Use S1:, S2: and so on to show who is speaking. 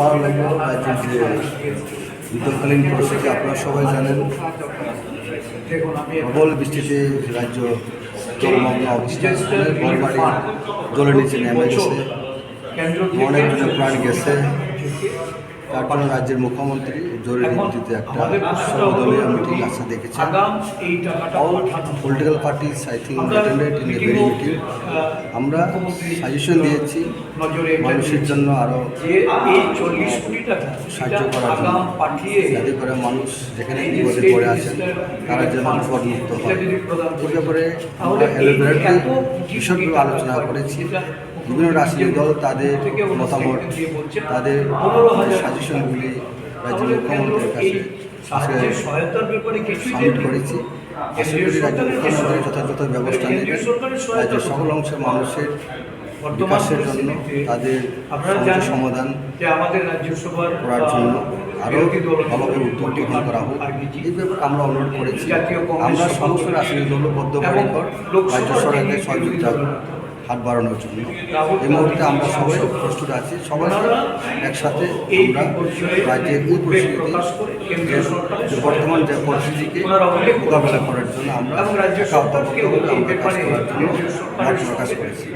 S1: ভালো লাগল। যে বিতর্কালীন পরিস্থিতি আপনারা সবাই জানেন, প্রবল বৃষ্টিতে রাজ্য জলমগ্ন অবস্থা। জলের নিচে নেমে গেছে। অনেকজনের প্রাণ গেছে। তার জন্য রাজ্যের মুখ্যমন্ত্রী জরুরি ভিত্তিতে একটা সর্বদলীয় মিটিং আছে দেখেছেন। All political parties I think attended in the very meeting আমরা সাজেশন দিয়েছি মানুষের জন্য আরও সাহায্য করার জন্য যাতে করে মানুষ যেখানে বিপদে পড়ে আছেন তারা যেন বিপদমুক্ত হয়। এই ব্যাপারে আমরা এলোভেরাটি বিষয়গুলো আলোচনা করেছি। বিভিন্ন রাজনৈতিক দল তাদের মতামত, তাদের সাজেশনগুলি রাজ্য মুখ্যমন্ত্রীর কাছে সাবমিট করেছি। আশা করি রাজ্য মুখ্যমন্ত্রী যথাযথ ব্যবস্থা নেবেন রাজ্যের সকল অংশের মানুষের বিকাশের জন্য তাদের সমাধান করার জন্য আরও ভালোভাবে উদ্যোগ গ্রহণ করা হোক। এই ব্যাপারে আমরা অনুরোধ করেছি। আমরা সমস্ত রাজনৈতিক দল বদ্ধপরিকর রাজ্য সরকারকে সহযোগিতা হাত বাড়ানোর জন্য। এই মুহূর্তে আমরা সবাই প্রস্তুত আছি। সবাই একসাথে আমরা রাজ্যের এই পরিস্থিতি বর্তমান যে পরিস্থিতিকে মোকাবেলা করার জন্য আমরা কাজ করার জন্য প্রকাশ করেছি।